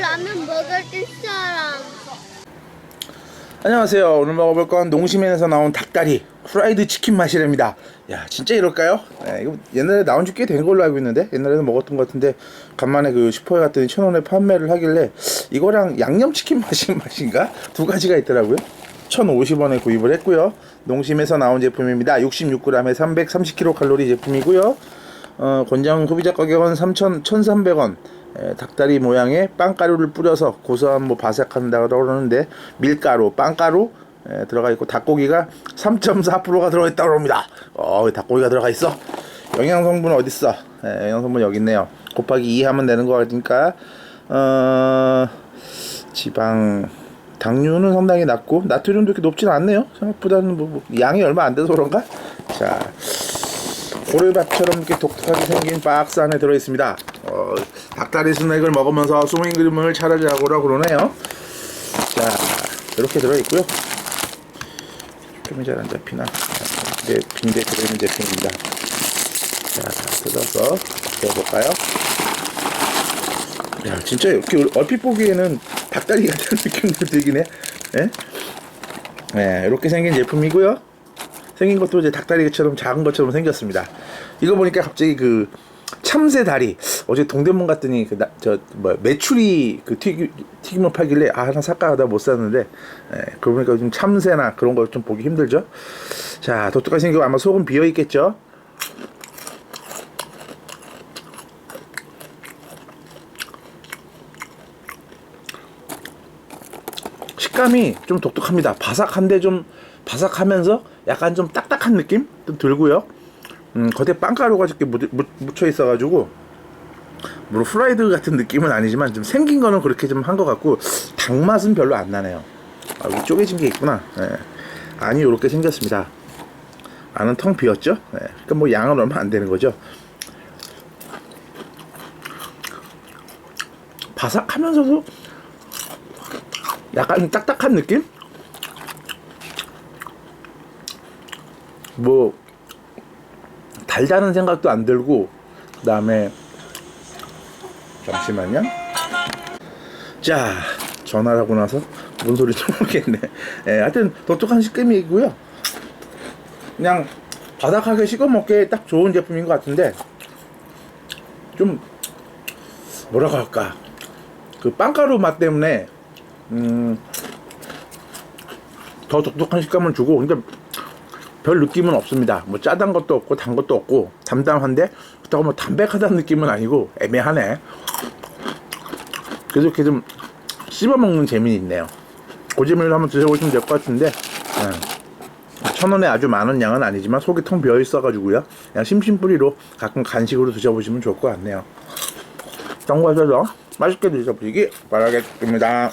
라면 먹을 사람. 안녕하세요. 오늘 먹어볼 건 농심에서 나온 닭다리 프라이드 치킨 맛이랍니다. 야 진짜 이럴까요? 네, 이거 옛날에 나온 지 꽤 된 걸로 알고 있는데 옛날에는 먹었던 것 같은데 간만에 그 슈퍼에 갔더니 천 원에 판매를 하길래 이거랑 양념 치킨 맛이 맛인가 두 가지가 있더라고요. 1,050원에 구입을 했고요. 농심에서 나온 제품입니다. 66g에 330kcal 제품이고요. 어, 권장 소비자 가격은 3,000, 1,300원. 에, 닭다리 모양의 빵가루를 뿌려서 고소한 뭐 바삭한다고 그러는데 밀가루, 빵가루 에, 들어가 있고 닭고기가 3.4%가 들어가 있다고 합니다. 어, 닭고기가 들어가 있어. 영양 성분 어디 있어? 에, 영양 성분 여기 있네요. 곱하기 2 하면 되는 거 같으니까 어, 지방 당류는 상당히 낮고 나트륨도 이렇게 높지는 않네요. 생각보다는 뭐, 뭐 양이 얼마 안 돼서 그런가? 자, 고래밥처럼 이렇게 독특하게 생긴 박스 안에 들어있습니다. 어, 닭다리 스낵을 먹으면서 수민 그림을 차려자고라 그러네요. 자, 이렇게 들어있고요. 초점이 잘안 잡히나? 네, 빈대 들어있는 제품입니다. 자, 다 뜯어서 넣어볼까요? 야, 진짜 이렇게 얼핏 보기에는 닭다리 같은 느낌도 들긴 해. 예? 네, 이렇게 생긴 제품이고요. 생긴 것도 이제 닭다리처럼 작은 것처럼 생겼습니다. 이거 보니까 갑자기 그 참새 다리 어제 동대문 갔더니 그 저뭐 메추리 그 튀김 튀김을 팔길래 아 하나 살까 하다 못 샀는데 예, 그러고 보니까 좀 참새나 그런 거좀 보기 힘들죠. 자 독특하게 생기고 아마 속은 비어 있겠죠. 식감이 좀 독특합니다. 바삭한데 좀 바삭하면서 약간 좀 딱딱한 느낌 좀 들고요. 음, 겉에 빵가루가 이렇게 묻혀 있어가지고 물론 프라이드 같은 느낌은 아니지만 좀 생긴 거는 그렇게 좀 한 것 같고 닭 맛은 별로 안 나네요. 아, 여기 쪼개진 게 있구나. 예. 안이 이렇게 생겼습니다. 안은 텅 비었죠. 예. 그러니까 뭐 양은 얼마 안 되는 거죠. 바삭하면서도 약간 딱딱한 느낌? 뭐 달다는 생각도 안 들고 그 다음에 잠시만요. 자 전화를 하고 나서 뭔 소리인지 모르겠네. 예, 하여튼 독특한 식감이고요. 그냥 바삭하게 식어 먹기에 딱 좋은 제품인 것 같은데 좀 뭐라고 할까 그 빵가루 맛 때문에 음, 더 독특한 식감을 주고 근데 별 느낌은 없습니다. 뭐 짜단 것도 없고 단 것도 없고 담담한데 그렇다고 뭐 담백하다는 느낌은 아니고 애매하네. 그래서 이렇게 좀 씹어 먹는 재미는 있네요. 고지밀로 한번 드셔보시면 될 것 같은데 예. 천 원에 아주 많은 양은 아니지만 속이 텅 비어 있어가지고요. 그냥 심심풀이로 가끔 간식으로 드셔보시면 좋을 것 같네요. 정과셔서 맛있게 드셔보시기 바라겠습니다.